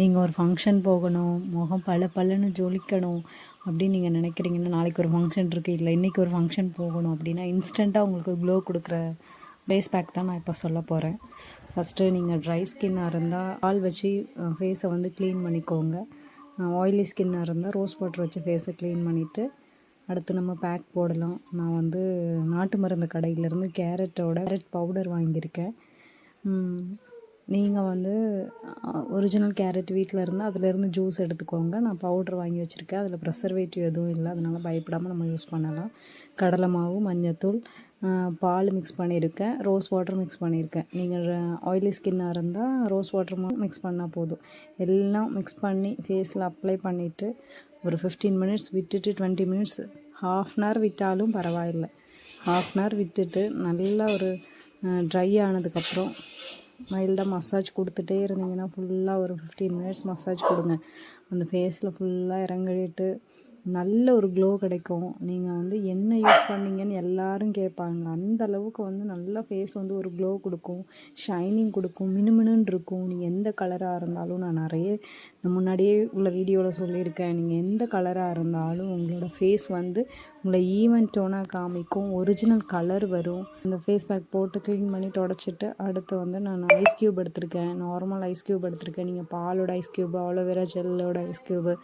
நீங்கள் ஒரு ஃபங்க்ஷன் போகணும் முகம் பல பலன்னு ஜொலிக்கணும் அப்படின்னு நீங்கள் நினைக்கிறீங்கன்னா நாளைக்கு ஒரு ஃபங்க்ஷன் இருக்குது இல்லை இன்றைக்கி ஒரு ஃபங்க்ஷன் போகணும் அப்படின்னா இன்ஸ்டண்ட்டாக உங்களுக்கு க்ளோ கொடுக்குற பேஸ் பேக் தான் நான் இப்போ சொல்ல போகிறேன் ஃபஸ்ட்டு நீங்கள் ட்ரை ஸ்கின்னாக இருந்தால் பால் வச்சு ஃபேஸை வந்து க்ளீன் பண்ணிக்கோங்க. ஆயிலி ஸ்கின்னாக இருந்தால் ரோஸ் வாட்டர் வச்சு ஃபேஸை க்ளீன் பண்ணிவிட்டு அடுத்து நம்ம பேக் போடலாம். நான் வந்து நாட்டு மருந்து கடையிலேருந்து கேரட்டோட கேரட் பவுடர் வாங்கியிருக்கேன். நீங்கள் வந்து ஒரிஜினல் கேரட் வீட்டில் இருந்தால் அதிலேருந்து ஜூஸ் எடுத்துக்கோங்க. நான் பவுட்ரு வாங்கி வச்சுருக்கேன். அதில் ப்ரெசர்வேட்டிவ் எதுவும் இல்லை. அதனால் பயப்படாமல் நம்ம யூஸ் பண்ணலாம். கடலை மாவு மஞ்சத்தூள் பால் மிக்ஸ் பண்ணியிருக்கேன். ரோஸ் வாட்டர் மிக்ஸ் பண்ணியிருக்கேன். நீங்கள் ஆயிலி ஸ்கின்னாக இருந்தால் ரோஸ் வாட்டர் மிக்ஸ் பண்ணால் போதும். எல்லாம் மிக்ஸ் பண்ணி ஃபேஸில் அப்ளை பண்ணிவிட்டு ஒரு ஃபிஃப்டீன் மினிட்ஸ் விட்டுட்டு twenty minutes half an hour விட்டாலும் பரவாயில்லை. ஹாஃப் அன் ஹவர் விட்டுட்டு நல்லா ஒரு ட்ரை ஆனதுக்கப்புறம் மைல்டாக மசாஜ் கொடுத்துட்டே இருந்தீங்கன்னா ஃபுல்லாக ஒரு ஃபிஃப்டீன் மினிட்ஸ் மசாஜ் கொடுங்க. அந்த ஃபேஸில் ஃபுல்லாக இறங்கிட்டு நல்ல ஒரு க்ளோ கிடைக்கும். நீங்கள் வந்து என்ன யூஸ் பண்ணீங்கன்னு எல்லாரும் கேட்பாங்க. அந்த அளவுக்கு வந்து நல்லா ஃபேஸ் வந்து ஒரு க்ளோ கொடுக்கும். ஷைனிங் கொடுக்கும். மினுமினுன்னு இருக்கும். நீங்கள் எந்த கலராக இருந்தாலும் நான் நிறைய முன்னாடியே உள்ள வீடியோவில் சொல்லியிருக்கேன். நீங்கள் எந்த கலராக இருந்தாலும் உங்களோட ஃபேஸ் வந்து உங்களை ஈவன் டோனாக காமிக்கும். ஒரிஜினல் கலர் வரும். இந்த ஃபேஸ் பேக் போட்டு க்ளீன் பண்ணி தொடச்சிட்டு அடுத்து வந்து நான் ஐஸ் க்யூப் எடுத்திருக்கேன். நார்மல் ஐஸ் க்யூப் எடுத்திருக்கேன். நீங்கள் பாலோட ஐஸ் க்யூப் அலோவேரா ஜெல்லோட ஐஸ் க்யூபு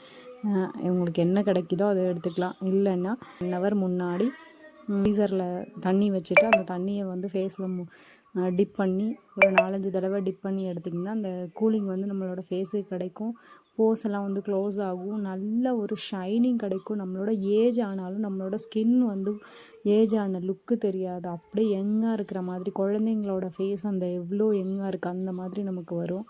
உங்களுக்கு என்ன கிடைக்குதோ அதை எடுத்துக்கலாம். இல்லைன்னா ஒன் ஹவர் முன்னாடி ஃப்ரீசரில் தண்ணி வச்சுட்டு அந்த தண்ணியை வந்து ஃபேஸில் டிப் பண்ணி ஒரு நாலஞ்சு தடவை டிப் பண்ணி எடுத்திங்கன்னா அந்த கூலிங் வந்து நம்மளோட ஃபேஸுக்கு கிடைக்கும். போஸ் எல்லாம் வந்து க்ளோஸ் ஆகும். நல்ல ஒரு ஷைனிங் கிடைக்கும். நம்மளோட ஏஜ் ஆனாலும் நம்மளோட ஸ்கின் வந்து ஏஜ் ஆன லுக்கு தெரியாது. அப்படியே யங்காக இருக்கிற மாதிரி குழந்தைங்களோட ஃபேஸ் அந்த எவ்வளோ யங்காக இருக்குது அந்த மாதிரி நமக்கு வரும்.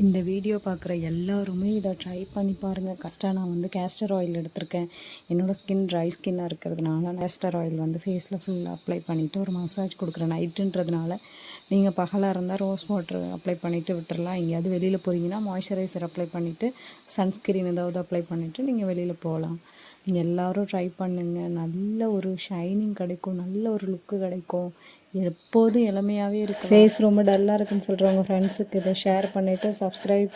இந்த வீடியோ பார்க்குற எல்லாருமே இதை ட்ரை பண்ணி பாருங்கள் கஷ்டம் நான் வந்து கேஸ்டர் ஆயில் எடுத்திருக்கேன். என்னோடய ஸ்கின் ட்ரை ஸ்கின்னாக இருக்கிறதுனால கேஸ்டர் ஆயில் வந்து ஃபேஸில் ஃபுல்லாக அப்ளை பண்ணிவிட்டு ஒரு மசாஜ் கொடுக்குறேன் நைட்டுன்றதுனால நீங்கள் பகலாக இருந்தால் ரோஸ் வாட்ரு அப்ளை பண்ணிவிட்டு விட்டுறலாம். எங்கேயாவது வெளியில் போகிறீங்கன்னா மாய்ஸ்சரைசர் அப்ளை பண்ணிவிட்டு சன்ஸ்க்ரீன் ஏதாவது அப்ளை பண்ணிவிட்டு நீங்கள் வெளியில் போகலாம். நீங்கள் எல்லோரும் ட்ரை பண்ணுங்கள் நல்ல ஒரு ஷைனிங் கிடைக்கும். நல்ல ஒரு லுக்கு கிடைக்கும். எப்போதும் இளமையாகவே இருக்கு ஃபேஸ் ரொம்ப டல்லாக இருக்குன்னு சொல்கிறவங்க ஃப்ரெண்ட்ஸுக்கு இதை ஷேர் பண்ணிவிட்டு சப்ஸ்கிரைப்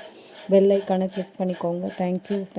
பெல் ஐக்கானை கிளிக் பண்ணிக்கோங்க. Thank you thank